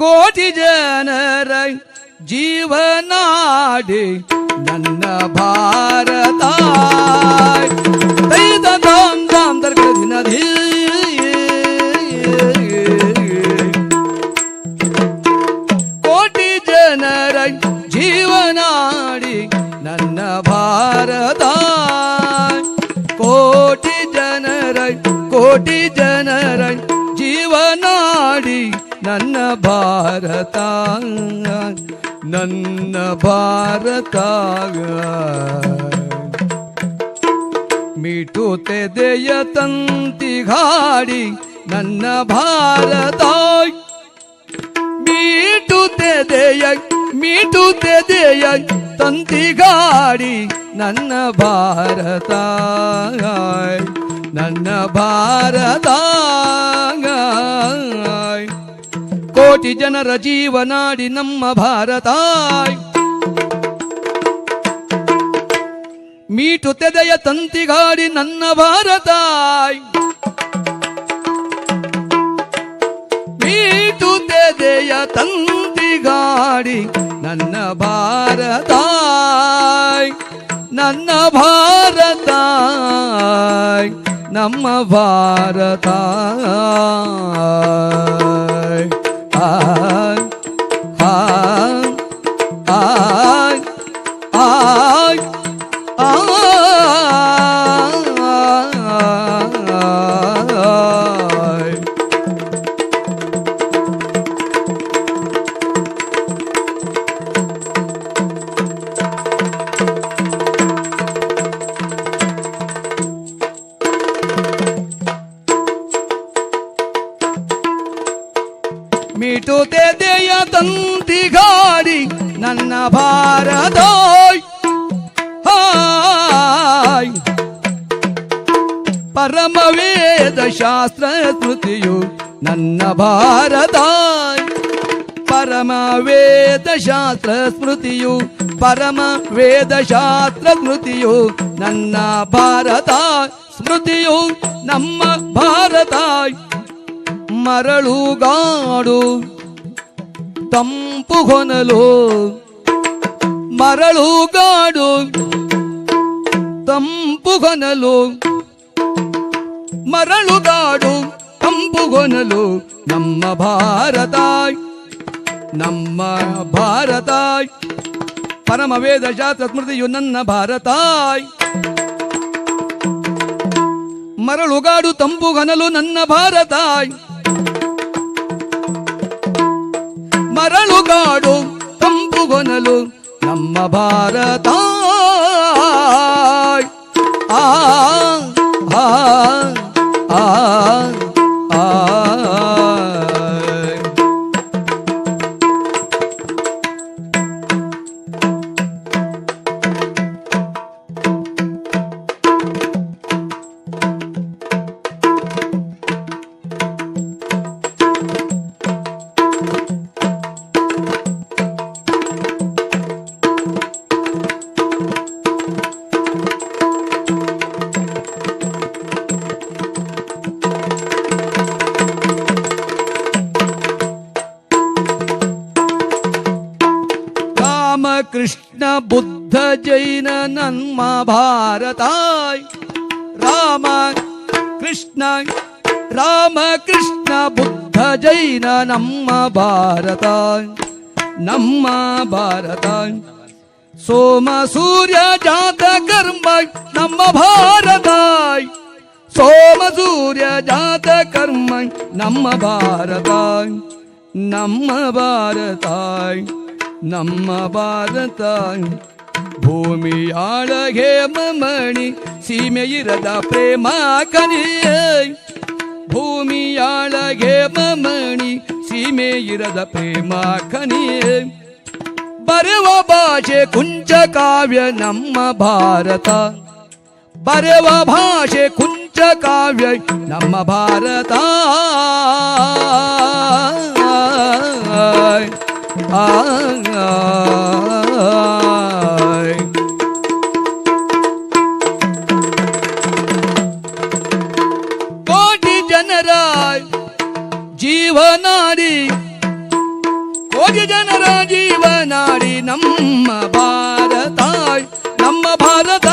ಕೋಟಿ ಜನರ ಜೀವನಾಡಿ ನನ್ನ ಭಾರತ. ದಾಮ್ ದಾಮ್ ದರ್ಗದ ದಿನದಿ ಕೋಟಿ ಜನರ ಜೀವನಾಡಿ ನನ್ನ ಭಾರತ. ಕೋಟಿ ಜನರ ಕೋಟಿ ಜನರ ನನ್ನ ಭಾರತ ನನ್ನ ಭಾರತ ತಂತಿ ಗಾಡಿ, ನನ್ನ ಭಾರತ ಮೀಟುತ್ತೆದೆಯ ತಂತಿ ಗಾಡಿ, ನನ್ನ ಭಾರತ ನನ್ನ ಭಾರತ ಕೋಟಿ ಜನರ ಜೀವನಾಡಿ ನಮ್ಮ ಭಾರತ. ಮೀಟುತ್ತೆದೆಯ ತಂತಿಗಾಡಿ ನನ್ನ ಭಾರತ. ಮೀಟುತ್ತೆದೆಯ ತಂತಿಗಾಡಿ ನನ್ನ ಭಾರತ. ನನ್ನ ಭಾರತ. ನಮ್ಮ ಭಾರತ. ಮೀಟುತ್ತೆದೆಯ ತಂತಿಗಾಡಿ ನನ್ನ ಭಾರದೋಯ್. ಪರಮ ವೇದ ಶಾಸ್ತ್ರ ಸ್ಮೃತಿಯು ನನ್ನ ಭಾರತ ಪರಮ ವೇದ ಶಾಸ್ತ್ರ ಸ್ಮೃತಿಯು ಪರಮ ವೇದ ಶಾಸ್ತ್ರ ಸ್ಮೃತಿಯು ನನ್ನ ಭಾರತ ಸ್ಮೃತಿಯು ನಮ್ಮ ಭಾರತ. ಮರಳುಗಾಡು ತಂಪು ಹೊನಲು ಮರಳುಗಾಡು ತಂಪು ಹೊನಲು ಮರಳುಗಾಡು ತಂಪು ಹೊನಲು ನಮ್ಮ ಭಾರತ. ನಮ್ಮ ಭಾರತ. ಪರಮ ವೇದ ಶಾಸ್ತ್ರ ಸ್ಮೃತಿಯು ನನ್ನ ಭಾರತ. ಮರಳುಗಾಡು ತಂಪು ಗನಲು ನನ್ನ ಭಾರತ. ಮರಳುಗಾಡು ತಂಪುಗೊನಲು ನಮ್ಮ ಭಾರತ. ಆ कृष्ण बुद्ध जैन नम भारताय राम कृष्ण राम कृष्ण बुद्ध जैन नम भारताय नम भारता सोम सूर्य जात कर्म नम भारताय सोम सूर्य जात कर्म भारताय नम्म भारताय ನಮ್ಮ ಭಾರತ ಭೂಮಿಯಾಳಗೆ ಮಮಣಿ, ಸೀಮೆ ಇರದ ಪ್ರೇಮ ಕಲಿಯ. ಭೂಮಿಯಾಳಗೆ ಮಮಣಿ, ಸೀಮೆ ಇರದ ಪ್ರೇಮ ಕನಿಯ ಬರೆವ ಭಾಷೆ ಕುಂಚ ಕಾವ್ಯ ನಮ್ಮ ಭಾರತ. ಬರೆವ ಭಾಷೆ ಕುಂಚ ಕಾವ್ಯ ನಮ್ಮ ಭಾರತ. ಕೋಟಿ ಜನರಾಯ್ ಜೀವನಾಡಿ ಕೋಟಿ ಜನರ ಜೀವನಾಡಿ ನಮ್ಮ ಭಾರತಾಯ್ ನಮ್ಮ ಭಾರತ